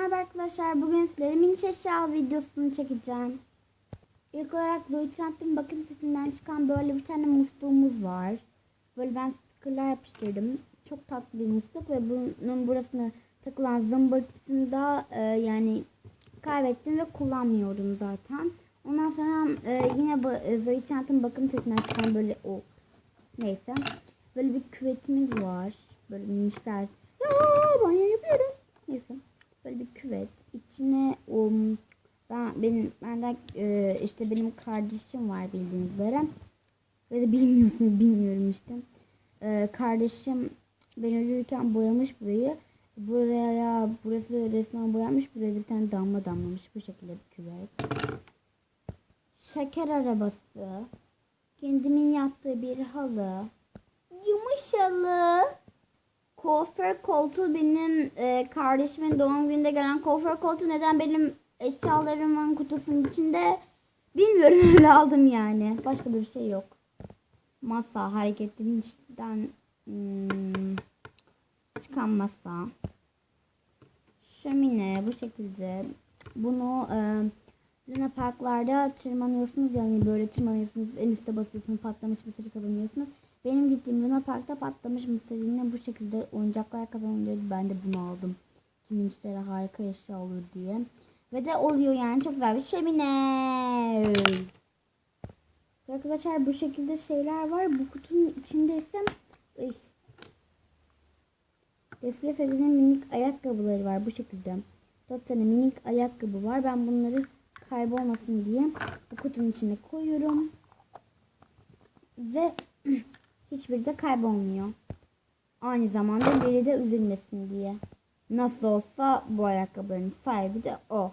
Merhaba arkadaşlar. Bugün sizlere mini eşya videosunu çekeceğim. İlk olarak Louis Vuitton bakım setinden çıkan böyle bir tane musluğumuz var. Böyle ben stickerlar yapıştırdım. Çok tatlı bir musluk ve bunun burasına takılan zımbırtısını da e, yani kaybettim ve kullanmıyorum zaten. Ondan sonra e, yine bu e, bakım setinden çıkan böyle o neyse. Böyle bir küvetimiz var. Böyle minişler. Ya banyo yapıyorum. Neyse. Böyle bir küvet. İçine um, ben benim benden e, işte benim kardeşim var bildiğiniz üzere. De bilmiyorsunuz bilmiyorum işte. E, kardeşim ben ölürken boyamış burayı. Buraya burası resmen boyanmış. Buraya bir tane damla damlamış. Bu şekilde bir küvet. Şeker arabası. Kendimin yaptığı bir halı. Yumuşalı. Kuaför koltuğu benim e, kardeşimin doğum gününde gelen kuaför koltuğu neden benim eşyalarımın kutusunun içinde bilmiyorum öyle aldım yani. Başka da bir şey yok. Masa hareketinden hmm, çıkan masa. Şömine bu şekilde. Bunu e, Luna Parklarda tırmanıyorsunuz yani böyle tırmanıyorsunuz en üstte basıyorsunuz patlamış mısırı kazanıyorsunuz. Benim gittiğim Luna Park'ta patlamış mısır yine bu şekilde oyuncaklar kazanılıyordu. Ben de bunu aldım. Kimin işlere harika eşya olur diye. Ve de oluyor yani çok güzel bir şömine. Arkadaşlar bu şekilde şeyler var. Bu kutunun içinde ise. Defile setinin minik ayakkabıları var bu şekilde. Dört tane minik ayakkabı var. Ben bunları kaybolmasın diye bu kutunun içine koyuyorum. Ve hiçbiri de kaybolmuyor. Aynı zamanda biri de üzülmesin diye. Nasıl olsa bu ayakkabıların sahibi de o.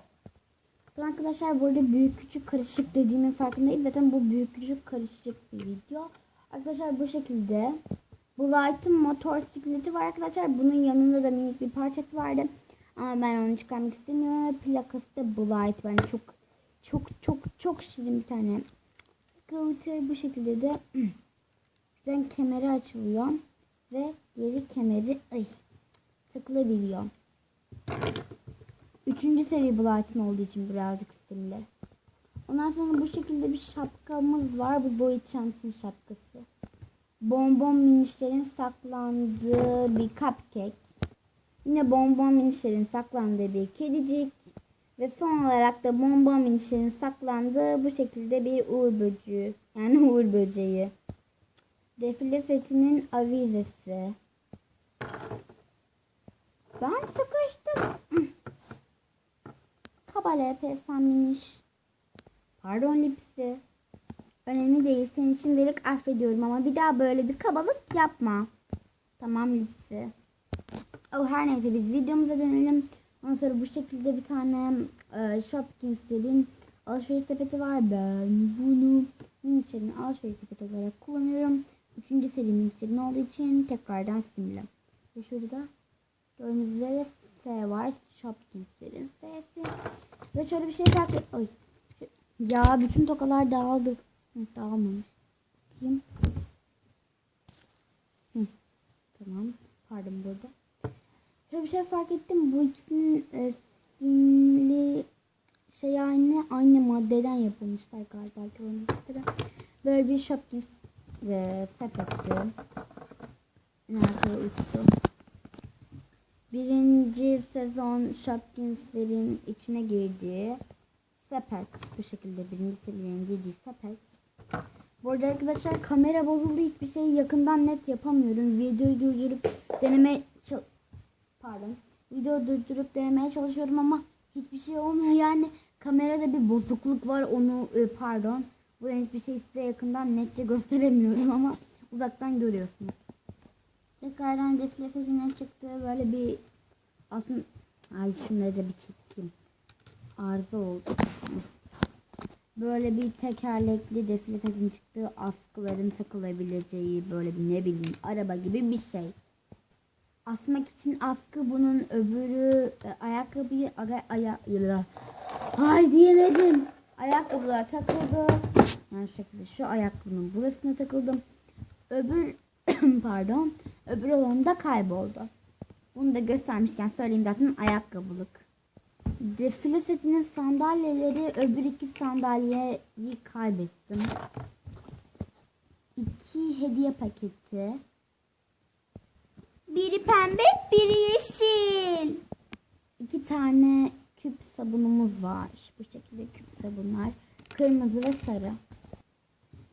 Arkadaşlar burada büyük küçük karışık dediğimin farkındayım. Zaten bu büyük küçük karışık bir video. Arkadaşlar bu şekilde. Bu Light'ın motor sikleti var arkadaşlar. Bunun yanında da minik bir parçası vardı. Ama ben onu çıkarmak istemiyorum. Plakası da Blight. Ben çok çok çok çok şirin bir tane scooter. Bu şekilde de şuradan kemeri açılıyor. Ve geri kemeri ay, takılabiliyor. Üçüncü seri Blight'ın olduğu için birazcık simli. Ondan sonra bu şekilde bir şapkamız var. Bu Boy Chant'ın şapkası. Bonbon minişlerin saklandığı bir cupcake. Yine bonbon minişlerin saklandığı bir kedicik. Ve son olarak da bonbon minişlerin saklandığı bu şekilde bir uğur böceği. Yani uğur böceği. Defile setinin avizesi. Ben sıkıştım. Kabale pesam miniş. Pardon lipsi. Önemli değil. Senin için verip affediyorum ama bir daha böyle bir kabalık yapma. Tamam lipsi. Oh, her neyse biz videomuza dönelim. Ondan sonra bu şekilde bir tane e, Shopkins'lerin alışveriş sepeti var. Ben bunu Minişer'in alışveriş sepeti olarak kullanıyorum. Üçüncü seri Minişer'in olduğu için tekrardan simli. Ve şurada gördüğünüz üzere S var. Shopkins'lerin S'si. Ve şöyle bir şey et. Ay. Ya bütün tokalar dağıldı. Hı, dağılmamış. Bakayım. Hı. Tamam. Pardon burada. Şöyle bir şey fark ettim. Bu ikisinin e, simli şey aynı aynı maddeden yapılmışlar galiba. Böyle bir Shopkins ve sepeti. Nerede uçtu? Birinci sezon Shopkins'lerin içine girdiği sepet. Bu şekilde birinci serinin girdiği sepet. Bu arada arkadaşlar kamera bozuldu. Hiçbir şeyi yakından net yapamıyorum. Videoyu durdurup deneme pardon. Video durdurup denemeye çalışıyorum ama hiçbir şey olmuyor. Yani kamerada bir bozukluk var. Onu e, pardon. Bu hiçbir şey size yakından netçe gösteremiyorum ama uzaktan görüyorsunuz. Tekrardan defile sesine çıktı. Böyle bir altın ay şunları da bir çekeyim. Arıza oldu. Böyle bir tekerlekli defile sesinin çıktığı askıların takılabileceği böyle bir ne bileyim araba gibi bir şey. Asmak için askı bunun öbürü e, ayakkabıyı aya, yıla. Ay diyemedim. Ayakkabılar takıldı. Yani şu şekilde şu ayakkabının burasına takıldım. Öbür pardon öbür olan da kayboldu. Bunu da göstermişken söyleyeyim zaten ayakkabılık. Defile setinin sandalyeleri öbür iki sandalyeyi kaybettim. İki hediye paketi. Biri pembe, biri yeşil. İki tane küp sabunumuz var. Bu şekilde küp sabunlar. Kırmızı ve sarı.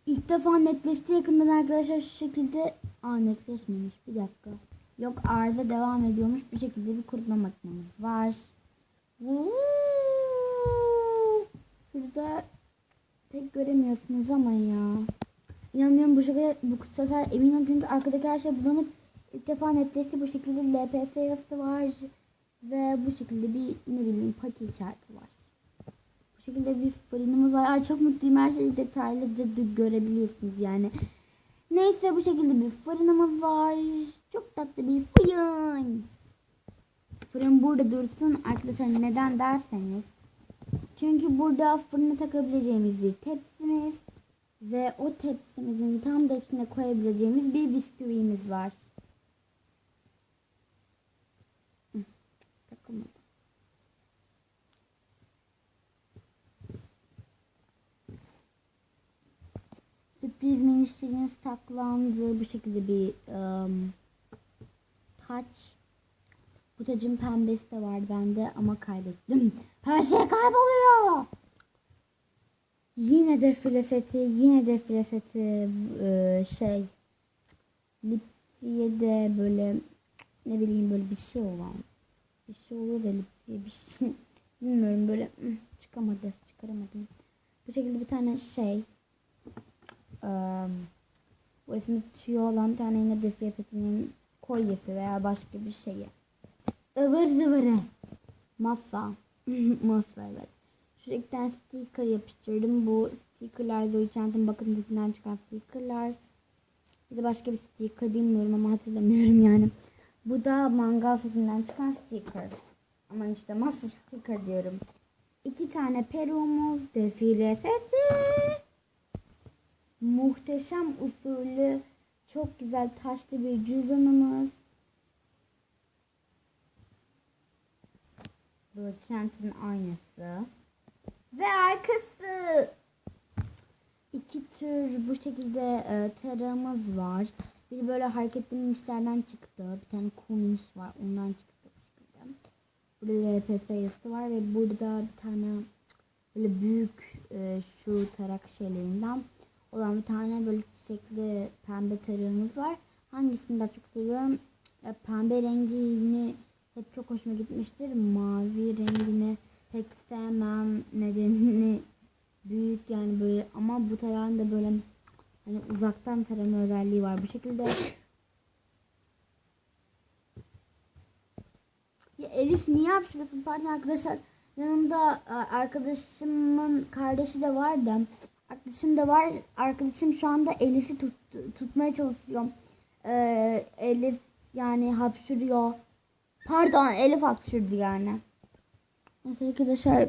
İlk defa netleşti yakından arkadaşlar şu şekilde. Aa netleşmemiş bir dakika. Yok arıza devam ediyormuş. Bu şekilde bir kurutma makinemiz var. Şurada pek göremiyorsunuz ama ya. İnanmıyorum bu şekilde bu sefer eminim çünkü arkadaki her şey bulanık. İlk defa netleşti bu şekilde LPS yazısı var. Ve bu şekilde bir ne bileyim pati işareti var. Şekilde bir fırınımız var. Ay çok mutluyum her şeyi detaylıca görebiliyorsunuz yani. Neyse bu şekilde bir fırınımız var. Çok tatlı bir fırın. Fırın burada dursun arkadaşlar neden derseniz. Çünkü burada fırına takabileceğimiz bir tepsimiz ve o tepsimizin tam da içine koyabileceğimiz bir bisküvimiz var. Hı, Takılmadı. Sürpriz minişlerin saklandığı bu şekilde bir um, taç. Bu tacın pembesi de vardı bende ama kaybettim. Her şey kayboluyor. Yine defile seti, yine defile seti e, şey Lipsiye de böyle ne bileyim böyle bir şey olan bir şey oluyor da Lipsiye bir şey bilmiyorum böyle çıkamadı çıkaramadım. Bu şekilde bir tane şey um, burasında tüyo olan tane yine defile setinin kolyesi veya başka bir şeyi. ıvır zıvırı. Masa. Masa evet. Şuraya tane sticker yapıştırdım. Bu stickerlar Zoe Chant'ın bakın dizinden çıkan stickerlar. Bir de başka bir sticker bilmiyorum ama hatırlamıyorum yani. Bu da mangal setinden çıkan sticker. Aman işte masa sticker diyorum. İki tane peruğumuz, defile seti. Muhteşem usulü çok güzel taşlı bir cüzdanımız. Bu Trent'in aynısı. Ve arkası. İki tür bu şekilde e, tarağımız var. Bir böyle hareketli minişlerden çıktı. Bir tane cool miniş var. Ondan çıktı. Burada LP sayısı var ve burada bir tane böyle büyük e, şu tarak şeylerinden olan bir tane böyle çiçekli pembe tarağımız var. Hangisini daha çok seviyorum? E, pembe rengini hep çok hoşuma gitmiştir. Mavi rengini pek sevmem nedenini büyük yani böyle ama bu tarağın da böyle hani uzaktan tarama özelliği var bu şekilde. Ya Elif niye yapıyorsun? Pardon arkadaşlar. Yanımda arkadaşımın kardeşi de var da arkadaşım da var. Arkadaşım şu anda Elif'i tut, tutmaya çalışıyor. Ee, Elif yani hapşırıyor. Pardon Elif hapşırdı yani. Neyse arkadaşlar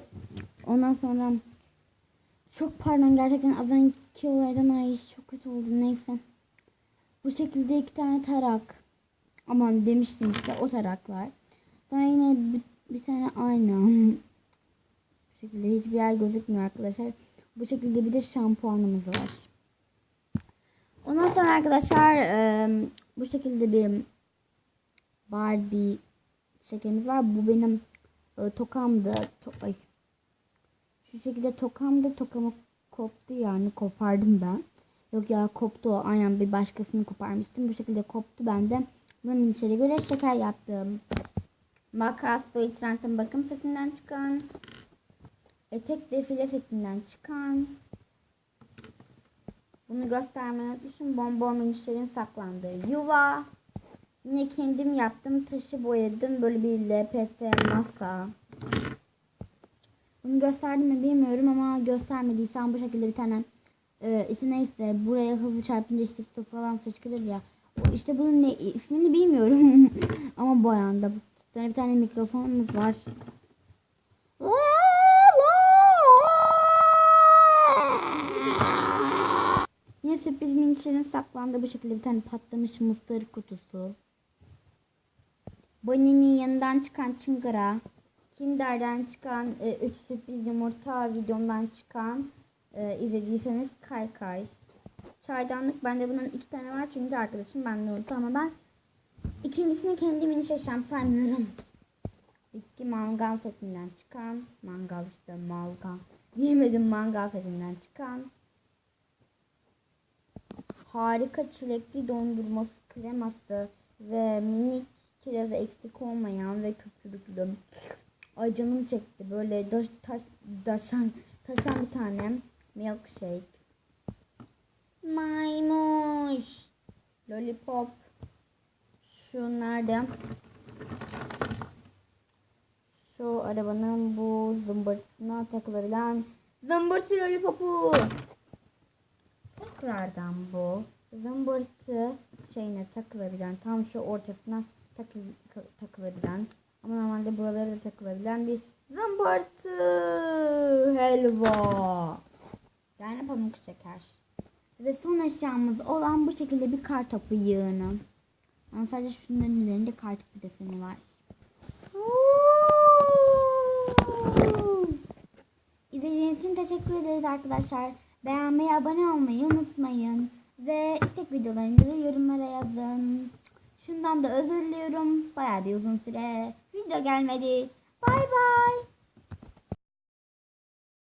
ondan sonra çok pardon gerçekten az önceki olaydan ay çok kötü oldu neyse. Bu şekilde iki tane tarak. Aman demiştim işte o taraklar. Sonra yine bir, bir tane ayna. Bu şekilde hiçbir yer gözükmüyor arkadaşlar. Bu şekilde bir de şampuanımız var. Ondan sonra arkadaşlar e, bu şekilde bir Barbie şekerimiz var. Bu benim e, tokamdı. To ay. Şu şekilde tokamdı. Tokamı koptu yani kopardım ben. Yok ya koptu o. Aynen bir başkasını koparmıştım. Bu şekilde koptu. Ben de bunun içeri göre şeker yaptım. Makas Trent'in bakım setinden çıkan. Etek defile setinden çıkan. Bunu göstermeyi unutmuşum. Bonbon minişlerin saklandığı yuva. Yine kendim yaptım. Taşı boyadım. Böyle bir LPS masa. Bunu gösterdim mi bilmiyorum ama göstermediysem bu şekilde bir tane e, işte neyse buraya hızlı çarpınca işte su falan fışkırır ya. İşte bunun ne ismini bilmiyorum ama boyandı. Sonra bir tane mikrofonumuz var. Yine sürpriz minişlerin saklandığı bu şekilde bir tane patlamış mısır kutusu. Bonnie'nin yanından çıkan çıngıra. Kinder'den çıkan 3 sürpriz yumurta videomdan çıkan e, izlediyseniz kay kay. Çaydanlık bende bunun iki tane var çünkü arkadaşım bende unuttu ama ben ikincisini kendim iniş yaşam saymıyorum. İki mangal setinden çıkan mangal işte mangal diyemedim mangal setinden çıkan harika çilekli dondurması kreması ve minik kirazı eksik olmayan ve köpürüklü ay canım çekti. Böyle taş, taş, taşan, taşan bir tane milkshake. Maymuş. Lollipop. Şu nerede? Şu arabanın bu zımbırtısına takılabilen zımbırtı lollipopu tekrardan bu zımbırtı şeyine takılabilen tam şu ortasına takı, takılabilen ama normalde buralara da takılabilen bir zımbırtı. Helva. Yani pamuk şeker. Ve son eşyamız olan bu şekilde bir kar topu yığını. Ama sadece şunların üzerinde kar topu deseni var. İzlediğiniz için teşekkür ederiz arkadaşlar. Beğenmeyi, abone olmayı unutmayın. Ve istek videolarınızı yorumlara yazın. Şundan da özür diliyorum. Bayağı bir uzun süre video gelmedi. Bay bay.